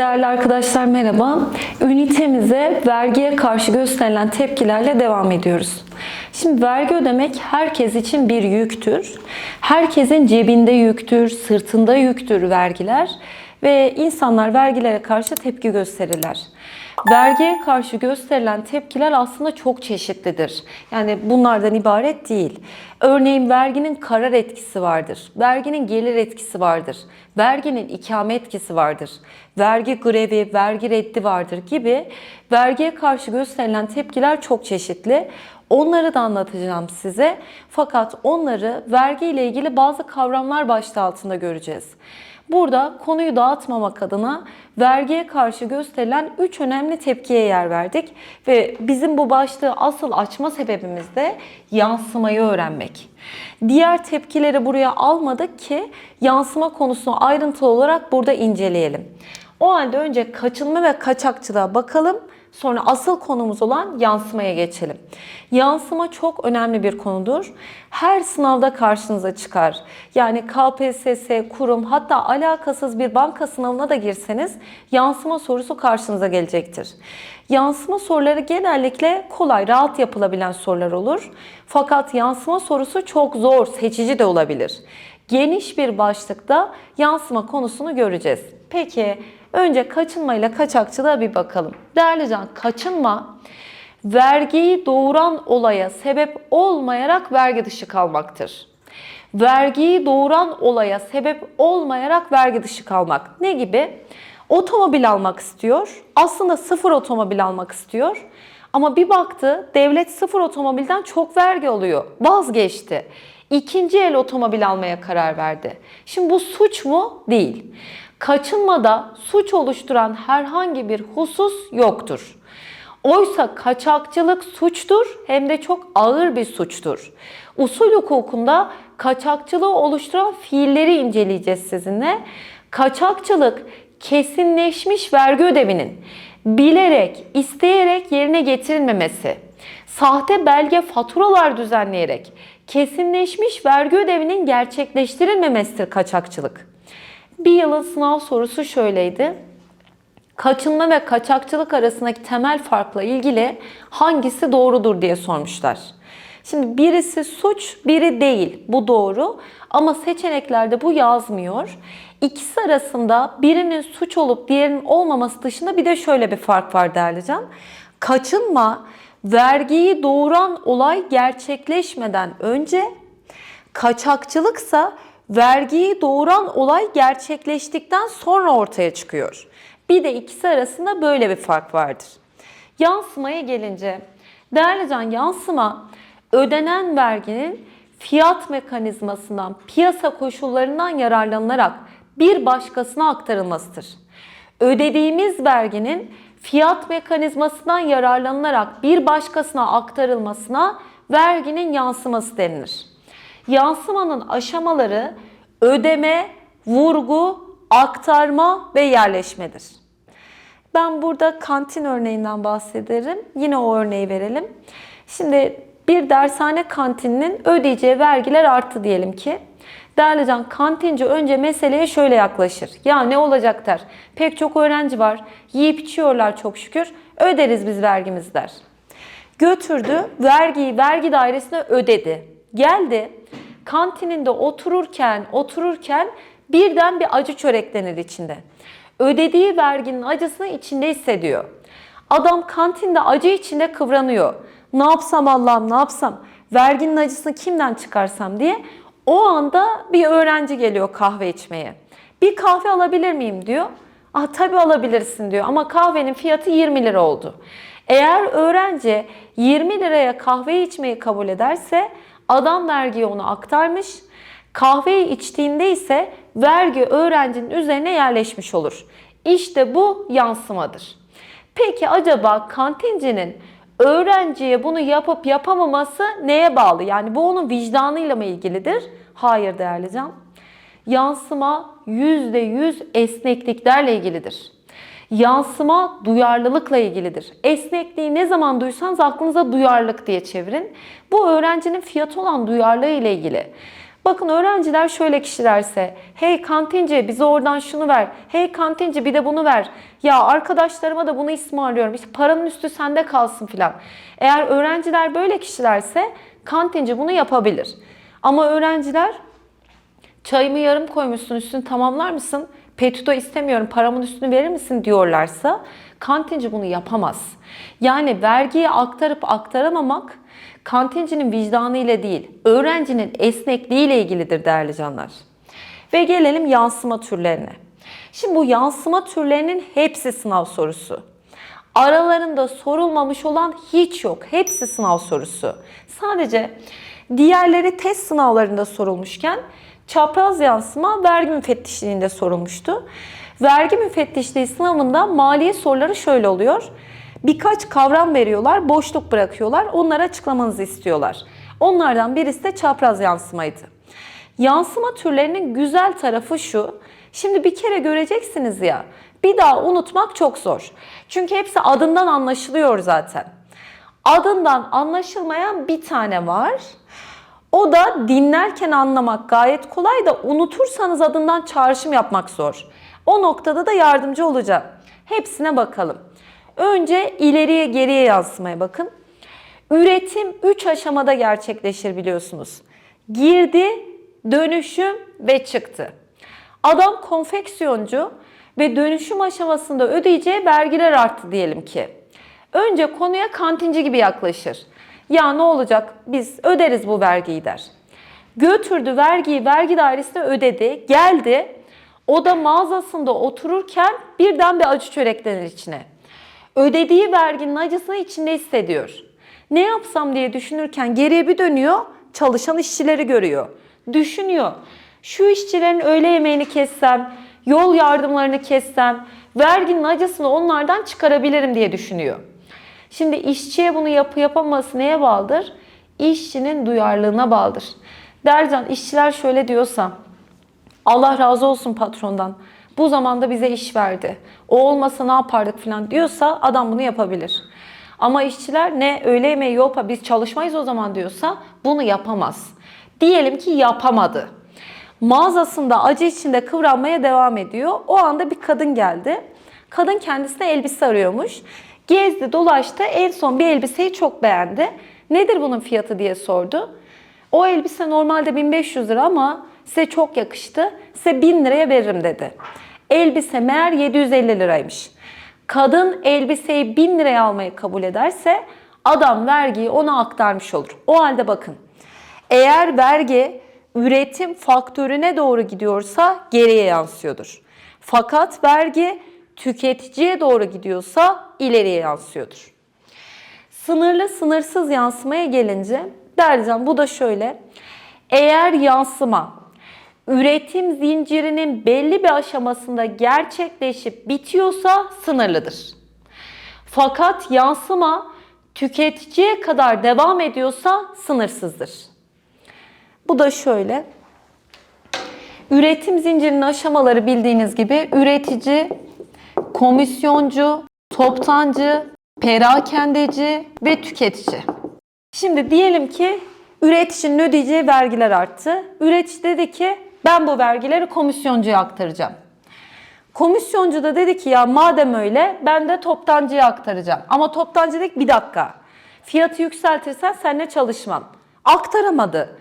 Değerli arkadaşlar merhaba. Ünitemize vergiye karşı gösterilen tepkilerle devam ediyoruz. Şimdi vergi ödemek herkes için bir yüktür. Herkesin cebinde yüktür, sırtında yüktür vergiler ve insanlar vergilere karşı tepki gösterirler. Vergiye karşı gösterilen tepkiler aslında çok çeşitlidir. Yani bunlardan ibaret değil. Örneğin verginin karar etkisi vardır. Verginin gelir etkisi vardır. Verginin ikame etkisi vardır. Vergi grevi, vergi reddi vardır gibi vergiye karşı gösterilen tepkiler çok çeşitli. Onları da anlatacağım size. Fakat onları vergi ile ilgili bazı kavramlar başlığı altında göreceğiz. Burada konuyu dağıtmamak adına vergiye karşı gösterilen 3 önemli tepkiye yer verdik ve bizim bu başlığı asıl açma sebebimiz de yansımayı öğrenmek. Diğer tepkileri buraya almadık ki yansıma konusunu ayrıntılı olarak burada inceleyelim. O halde önce kaçınma ve kaçakçılığa bakalım. Sonra asıl konumuz olan yansımaya geçelim. Yansıma çok önemli bir konudur. Her sınavda karşınıza çıkar. Yani KPSS, kurum hatta alakasız bir banka sınavına da girseniz yansıma sorusu karşınıza gelecektir. Yansıma soruları genellikle kolay, rahat yapılabilen sorular olur. Fakat yansıma sorusu çok zor, seçici de olabilir. Geniş bir başlıkta yansıma konusunu göreceğiz. Peki Önce kaçınma ile kaçakçılığa bir bakalım. Değerli can, kaçınma vergiyi doğuran olaya sebep olmayarak vergi dışı kalmaktır. Vergiyi doğuran olaya sebep olmayarak vergi dışı kalmak. Ne gibi? Otomobil almak istiyor. Aslında sıfır otomobil almak istiyor. Ama bir baktı devlet sıfır otomobilden çok vergi alıyor. Vazgeçti. İkinci el otomobil almaya karar verdi. Şimdi bu suç mu? Değil kaçınmada suç oluşturan herhangi bir husus yoktur. Oysa kaçakçılık suçtur hem de çok ağır bir suçtur. Usul hukukunda kaçakçılığı oluşturan fiilleri inceleyeceğiz sizinle. Kaçakçılık kesinleşmiş vergi ödevinin bilerek, isteyerek yerine getirilmemesi, sahte belge faturalar düzenleyerek kesinleşmiş vergi ödevinin gerçekleştirilmemesidir kaçakçılık. Bir yılın sınav sorusu şöyleydi. Kaçınma ve kaçakçılık arasındaki temel farkla ilgili hangisi doğrudur diye sormuşlar. Şimdi birisi suç, biri değil. Bu doğru. Ama seçeneklerde bu yazmıyor. İkisi arasında birinin suç olup diğerinin olmaması dışında bir de şöyle bir fark var değerli can. Kaçınma vergiyi doğuran olay gerçekleşmeden önce, kaçakçılıksa vergiyi doğuran olay gerçekleştikten sonra ortaya çıkıyor. Bir de ikisi arasında böyle bir fark vardır. Yansımaya gelince, değerli can yansıma ödenen verginin fiyat mekanizmasından, piyasa koşullarından yararlanılarak bir başkasına aktarılmasıdır. Ödediğimiz verginin fiyat mekanizmasından yararlanılarak bir başkasına aktarılmasına verginin yansıması denilir. Yansımanın aşamaları ödeme, vurgu, aktarma ve yerleşmedir. Ben burada kantin örneğinden bahsederim. Yine o örneği verelim. Şimdi bir dershane kantininin ödeyeceği vergiler arttı diyelim ki. Değerli can kantinci önce meseleye şöyle yaklaşır. Ya ne olacak der. Pek çok öğrenci var. Yiyip içiyorlar çok şükür. Öderiz biz vergimiz der. Götürdü vergiyi vergi dairesine ödedi. Geldi kantininde otururken otururken birden bir acı çöreklenir içinde. Ödediği verginin acısını içinde hissediyor. Adam kantinde acı içinde kıvranıyor. Ne yapsam Allah'ım ne yapsam? Verginin acısını kimden çıkarsam diye. O anda bir öğrenci geliyor kahve içmeye. Bir kahve alabilir miyim diyor. Ah tabii alabilirsin diyor ama kahvenin fiyatı 20 lira oldu. Eğer öğrenci 20 liraya kahve içmeyi kabul ederse Adam vergiyi ona aktarmış. Kahveyi içtiğinde ise vergi öğrencinin üzerine yerleşmiş olur. İşte bu yansımadır. Peki acaba kantincinin öğrenciye bunu yapıp yapamaması neye bağlı? Yani bu onun vicdanıyla mı ilgilidir? Hayır değerli can. Yansıma %100 esnekliklerle ilgilidir yansıma duyarlılıkla ilgilidir. Esnekliği ne zaman duysanız aklınıza duyarlılık diye çevirin. Bu öğrencinin fiyatı olan duyarlılığı ile ilgili. Bakın öğrenciler şöyle kişilerse, hey kantinci bize oradan şunu ver, hey kantinci bir de bunu ver. Ya arkadaşlarıma da bunu ısmarlıyorum, işte paranın üstü sende kalsın filan. Eğer öğrenciler böyle kişilerse kantinci bunu yapabilir. Ama öğrenciler çayımı yarım koymuşsun üstünü tamamlar mısın? Petuto istemiyorum paramın üstünü verir misin diyorlarsa kantinci bunu yapamaz. Yani vergiyi aktarıp aktaramamak kantincinin vicdanı ile değil, öğrencinin esnekliği ile ilgilidir değerli canlar. Ve gelelim yansıma türlerine. Şimdi bu yansıma türlerinin hepsi sınav sorusu. Aralarında sorulmamış olan hiç yok. Hepsi sınav sorusu. Sadece diğerleri test sınavlarında sorulmuşken çapraz yansıma vergi müfettişliğinde sorulmuştu. Vergi müfettişliği sınavında maliye soruları şöyle oluyor. Birkaç kavram veriyorlar, boşluk bırakıyorlar. Onları açıklamanızı istiyorlar. Onlardan birisi de çapraz yansımaydı. Yansıma türlerinin güzel tarafı şu. Şimdi bir kere göreceksiniz ya. Bir daha unutmak çok zor. Çünkü hepsi adından anlaşılıyor zaten. Adından anlaşılmayan bir tane var. O da dinlerken anlamak gayet kolay da unutursanız adından çağrışım yapmak zor. O noktada da yardımcı olacağım. Hepsine bakalım. Önce ileriye geriye yansımaya bakın. Üretim 3 aşamada gerçekleşir biliyorsunuz. Girdi, dönüşüm ve çıktı. Adam konfeksiyoncu ve dönüşüm aşamasında ödeyeceği vergiler arttı diyelim ki. Önce konuya kantinci gibi yaklaşır. Ya ne olacak biz öderiz bu vergiyi der. Götürdü vergiyi vergi dairesine ödedi, geldi. O da mağazasında otururken birden bir acı çöreklenir içine. Ödediği verginin acısını içinde hissediyor. Ne yapsam diye düşünürken geriye bir dönüyor, çalışan işçileri görüyor. Düşünüyor. Şu işçilerin öğle yemeğini kessem, yol yardımlarını kessem, verginin acısını onlardan çıkarabilirim diye düşünüyor. Şimdi işçiye bunu yapı yapamaması neye bağlıdır? İşçinin duyarlılığına bağlıdır. Dercan işçiler şöyle diyorsa, Allah razı olsun patrondan. Bu zamanda bize iş verdi. O olmasa ne yapardık falan diyorsa adam bunu yapabilir. Ama işçiler ne öğle yemeği yok biz çalışmayız o zaman diyorsa bunu yapamaz. Diyelim ki yapamadı. Mağazasında acı içinde kıvranmaya devam ediyor. O anda bir kadın geldi. Kadın kendisine elbise arıyormuş. Gezdi dolaştı en son bir elbiseyi çok beğendi. Nedir bunun fiyatı diye sordu. O elbise normalde 1500 lira ama size çok yakıştı. Size 1000 liraya veririm dedi. Elbise meğer 750 liraymış. Kadın elbiseyi 1000 liraya almayı kabul ederse adam vergiyi ona aktarmış olur. O halde bakın. Eğer vergi üretim faktörüne doğru gidiyorsa geriye yansıyordur. Fakat vergi tüketiciye doğru gidiyorsa ileriye yansıyordur. Sınırlı sınırsız yansımaya gelince Dercan bu da şöyle. Eğer yansıma üretim zincirinin belli bir aşamasında gerçekleşip bitiyorsa sınırlıdır. Fakat yansıma tüketiciye kadar devam ediyorsa sınırsızdır. Bu da şöyle. Üretim zincirinin aşamaları bildiğiniz gibi üretici, komisyoncu, toptancı, perakendeci ve tüketici. Şimdi diyelim ki üreticinin ödeyeceği vergiler arttı. Üretici dedi ki ben bu vergileri komisyoncuya aktaracağım. Komisyoncu da dedi ki ya madem öyle ben de toptancıya aktaracağım. Ama toptancı dedi ki bir dakika fiyatı yükseltirsen seninle çalışmam. Aktaramadı.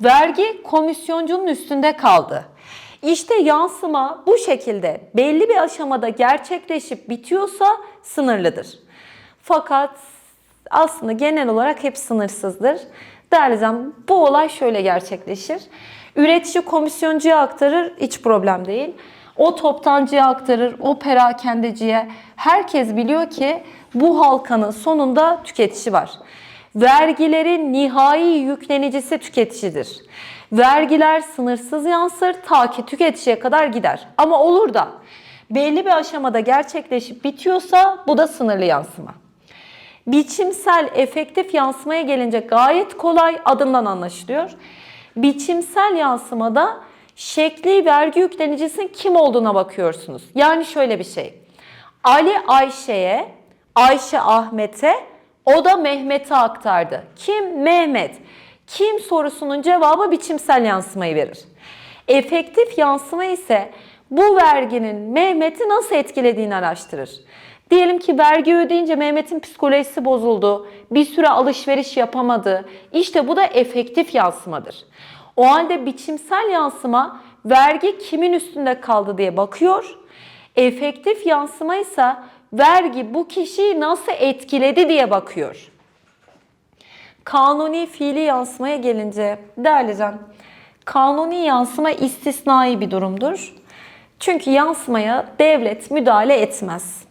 Vergi komisyoncunun üstünde kaldı. İşte yansıma bu şekilde belli bir aşamada gerçekleşip bitiyorsa sınırlıdır. Fakat aslında genel olarak hep sınırsızdır. Değerli izleyen, bu olay şöyle gerçekleşir. Üretici komisyoncuya aktarır, hiç problem değil. O toptancıya aktarır, o perakendeciye. Herkes biliyor ki bu halkanın sonunda tüketici var. Vergilerin nihai yüklenicisi tüketicidir. Vergiler sınırsız yansır ta ki tüketiciye kadar gider. Ama olur da belli bir aşamada gerçekleşip bitiyorsa bu da sınırlı yansıma. Biçimsel efektif yansımaya gelince gayet kolay adından anlaşılıyor. Biçimsel yansımada şekli vergi yüklenicisinin kim olduğuna bakıyorsunuz. Yani şöyle bir şey. Ali Ayşe'ye, Ayşe Ahmet'e, o da Mehmet'e aktardı. Kim? Mehmet. Kim sorusunun cevabı biçimsel yansımayı verir. Efektif yansıma ise bu verginin Mehmet'i nasıl etkilediğini araştırır. Diyelim ki vergi ödeyince Mehmet'in psikolojisi bozuldu, bir süre alışveriş yapamadı. İşte bu da efektif yansımadır. O halde biçimsel yansıma vergi kimin üstünde kaldı diye bakıyor. Efektif yansıma ise vergi bu kişiyi nasıl etkiledi diye bakıyor. Kanuni fiili yansımaya gelince değerli can, kanuni yansıma istisnai bir durumdur. Çünkü yansımaya devlet müdahale etmez.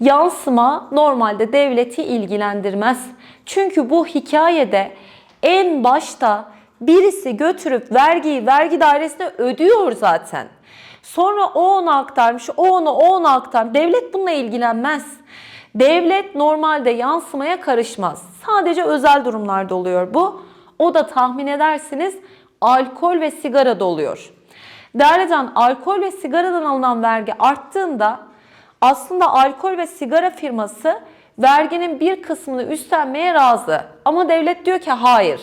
Yansıma normalde devleti ilgilendirmez. Çünkü bu hikayede en başta birisi götürüp vergiyi vergi dairesine ödüyor zaten. Sonra o ona aktarmış, o ona, o ona aktarmış. Devlet bununla ilgilenmez. Devlet normalde yansımaya karışmaz. Sadece özel durumlarda oluyor bu. O da tahmin edersiniz alkol ve sigarada oluyor. Değerli can, alkol ve sigaradan alınan vergi arttığında aslında alkol ve sigara firması verginin bir kısmını üstlenmeye razı. Ama devlet diyor ki hayır.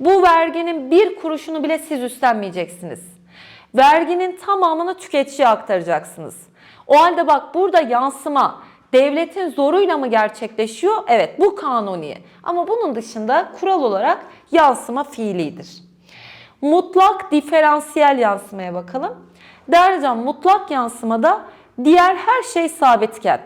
Bu verginin bir kuruşunu bile siz üstlenmeyeceksiniz. Verginin tamamını tüketiciye aktaracaksınız. O halde bak burada yansıma devletin zoruyla mı gerçekleşiyor? Evet bu kanuni. Ama bunun dışında kural olarak yansıma fiilidir. Mutlak diferansiyel yansımaya bakalım. Değerli can mutlak yansımada diğer her şey sabitken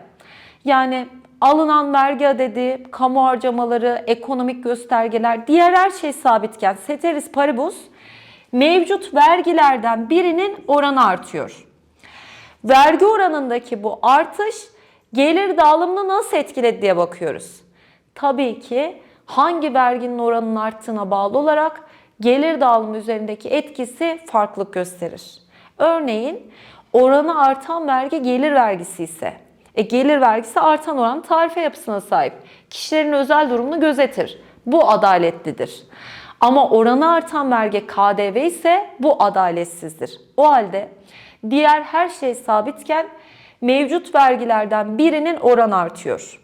yani alınan vergi adedi, kamu harcamaları, ekonomik göstergeler, diğer her şey sabitken ceteris paribus mevcut vergilerden birinin oranı artıyor. Vergi oranındaki bu artış gelir dağılımını nasıl etkiledi diye bakıyoruz. Tabii ki hangi verginin oranının arttığına bağlı olarak gelir dağılımı üzerindeki etkisi farklılık gösterir. Örneğin oranı artan vergi gelir vergisi ise e, gelir vergisi artan oran tarife yapısına sahip. Kişilerin özel durumunu gözetir. Bu adaletlidir. Ama oranı artan vergi KDV ise bu adaletsizdir. O halde diğer her şey sabitken mevcut vergilerden birinin oranı artıyor.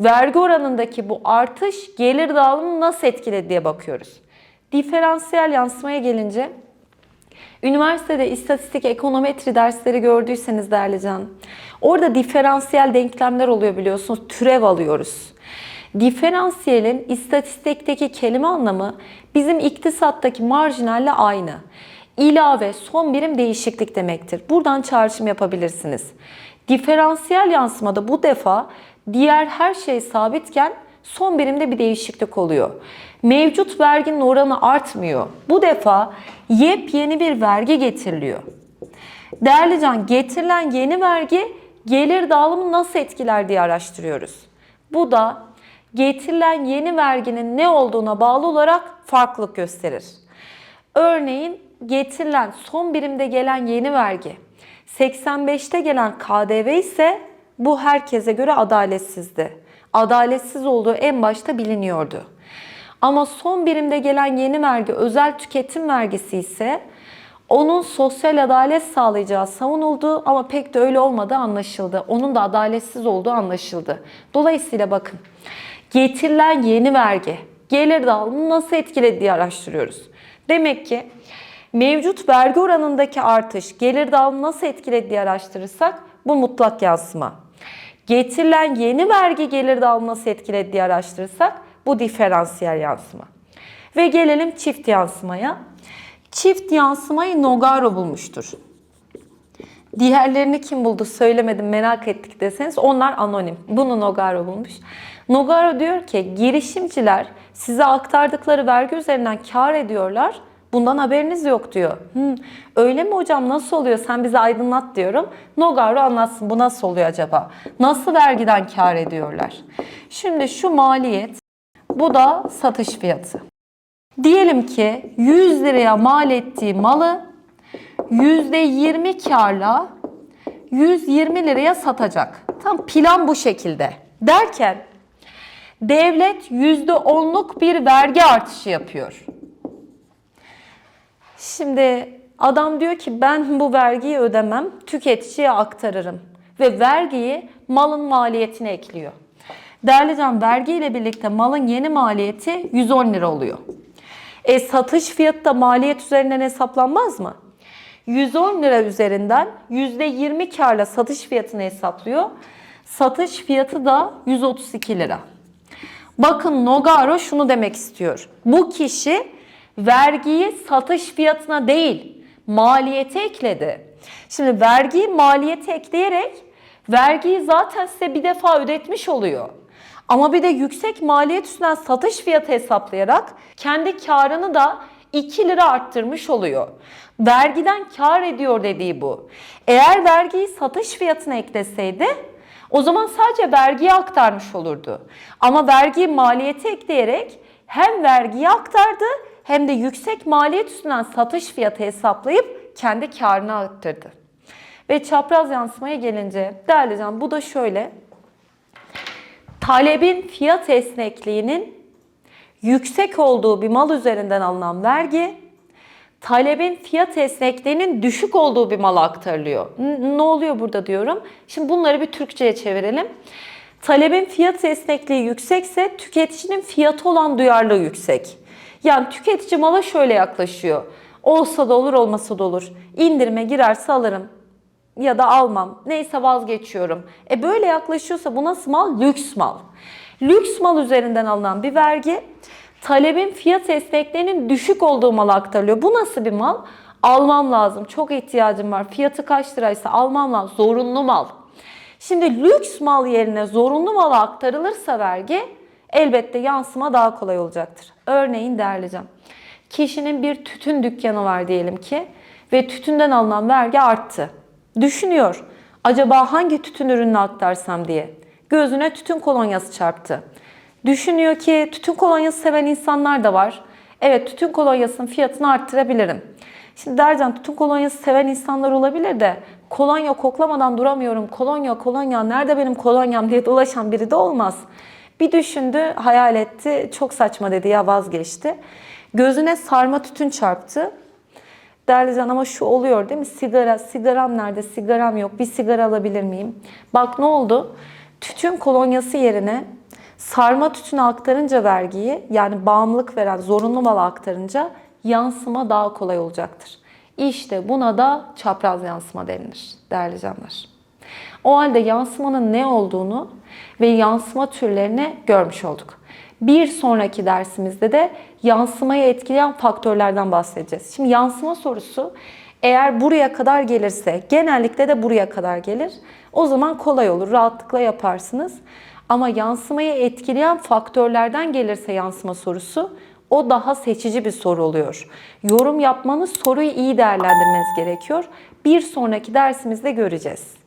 Vergi oranındaki bu artış gelir dağılımını nasıl etkiledi diye bakıyoruz. Diferansiyel yansımaya gelince Üniversitede istatistik ekonometri dersleri gördüyseniz değerli can. Orada diferansiyel denklemler oluyor biliyorsunuz. Türev alıyoruz. Diferansiyelin istatistikteki kelime anlamı bizim iktisattaki marjinalle aynı. İlave son birim değişiklik demektir. Buradan çağrışım yapabilirsiniz. Diferansiyel yansımada bu defa diğer her şey sabitken son birimde bir değişiklik oluyor. Mevcut verginin oranı artmıyor. Bu defa yepyeni bir vergi getiriliyor. Değerli can, getirilen yeni vergi gelir dağılımı nasıl etkiler diye araştırıyoruz. Bu da getirilen yeni verginin ne olduğuna bağlı olarak farklılık gösterir. Örneğin getirilen son birimde gelen yeni vergi 85'te gelen KDV ise bu herkese göre adaletsizdi. Adaletsiz olduğu en başta biliniyordu. Ama son birimde gelen yeni vergi özel tüketim vergisi ise onun sosyal adalet sağlayacağı savunuldu ama pek de öyle olmadığı anlaşıldı. Onun da adaletsiz olduğu anlaşıldı. Dolayısıyla bakın getirilen yeni vergi gelir dağılımını nasıl etkiledi diye araştırıyoruz. Demek ki mevcut vergi oranındaki artış gelir dağılımını nasıl etkiledi araştırırsak bu mutlak yansıma. Getirilen yeni vergi gelir dağılımını nasıl etkiledi araştırırsak bu diferansiyel yansıma. Ve gelelim çift yansımaya. Çift yansımayı Nogaro bulmuştur. Diğerlerini kim buldu söylemedim merak ettik deseniz onlar anonim. Bunu Nogaro bulmuş. Nogaro diyor ki girişimciler size aktardıkları vergi üzerinden kar ediyorlar. Bundan haberiniz yok diyor. Hmm, öyle mi hocam nasıl oluyor sen bize aydınlat diyorum. Nogaro anlatsın bu nasıl oluyor acaba? Nasıl vergiden kar ediyorlar? Şimdi şu maliyet bu da satış fiyatı. Diyelim ki 100 liraya mal ettiği malı %20 karla 120 liraya satacak. Tam plan bu şekilde. Derken devlet %10'luk bir vergi artışı yapıyor. Şimdi adam diyor ki ben bu vergiyi ödemem, tüketiciye aktarırım ve vergiyi malın maliyetine ekliyor. Değerli can vergi birlikte malın yeni maliyeti 110 lira oluyor. E satış fiyatı da maliyet üzerinden hesaplanmaz mı? 110 lira üzerinden %20 karla satış fiyatını hesaplıyor. Satış fiyatı da 132 lira. Bakın Nogaro şunu demek istiyor. Bu kişi vergiyi satış fiyatına değil, maliyete ekledi. Şimdi vergiyi maliyete ekleyerek vergiyi zaten size bir defa ödetmiş oluyor. Ama bir de yüksek maliyet üstünden satış fiyatı hesaplayarak kendi karını da 2 lira arttırmış oluyor. Vergiden kar ediyor dediği bu. Eğer vergiyi satış fiyatına ekleseydi o zaman sadece vergiyi aktarmış olurdu. Ama vergiyi maliyete ekleyerek hem vergiyi aktardı hem de yüksek maliyet üstünden satış fiyatı hesaplayıp kendi karını arttırdı. Ve çapraz yansımaya gelince değerli can bu da şöyle. Talebin fiyat esnekliğinin yüksek olduğu bir mal üzerinden alınan vergi, talebin fiyat esnekliğinin düşük olduğu bir mala aktarılıyor. N- Ne oluyor burada diyorum. Şimdi bunları bir Türkçe'ye çevirelim. Talebin fiyat esnekliği yüksekse tüketicinin fiyatı olan duyarlılığı yüksek. Yani tüketici mala şöyle yaklaşıyor. Olsa da olur, olmasa da olur. İndirime girerse alırım ya da almam. Neyse vazgeçiyorum. E böyle yaklaşıyorsa bu nasıl mal? Lüks mal. Lüks mal üzerinden alınan bir vergi talebin fiyat esnekliğinin düşük olduğu mala aktarılıyor. Bu nasıl bir mal? Almam lazım. Çok ihtiyacım var. Fiyatı kaç liraysa almam lazım. Zorunlu mal. Şimdi lüks mal yerine zorunlu mala aktarılırsa vergi elbette yansıma daha kolay olacaktır. Örneğin değerli can. Kişinin bir tütün dükkanı var diyelim ki ve tütünden alınan vergi arttı. Düşünüyor. Acaba hangi tütün ürününü aktarsam diye. Gözüne tütün kolonyası çarptı. Düşünüyor ki tütün kolonyası seven insanlar da var. Evet tütün kolonyasının fiyatını arttırabilirim. Şimdi Dercan tütün kolonyası seven insanlar olabilir de kolonya koklamadan duramıyorum. Kolonya kolonya nerede benim kolonyam diye dolaşan biri de olmaz. Bir düşündü, hayal etti. Çok saçma dedi ya vazgeçti. Gözüne sarma tütün çarptı. Değerli can ama şu oluyor değil mi? Sigara, sigaram nerede? Sigaram yok. Bir sigara alabilir miyim? Bak ne oldu? Tütün kolonyası yerine sarma tütünü aktarınca vergiyi yani bağımlılık veren zorunlu mala aktarınca yansıma daha kolay olacaktır. İşte buna da çapraz yansıma denilir değerli canlar. O halde yansımanın ne olduğunu ve yansıma türlerini görmüş olduk. Bir sonraki dersimizde de yansımayı etkileyen faktörlerden bahsedeceğiz. Şimdi yansıma sorusu eğer buraya kadar gelirse, genellikle de buraya kadar gelir. O zaman kolay olur, rahatlıkla yaparsınız. Ama yansımayı etkileyen faktörlerden gelirse yansıma sorusu, o daha seçici bir soru oluyor. Yorum yapmanız soruyu iyi değerlendirmeniz gerekiyor. Bir sonraki dersimizde göreceğiz.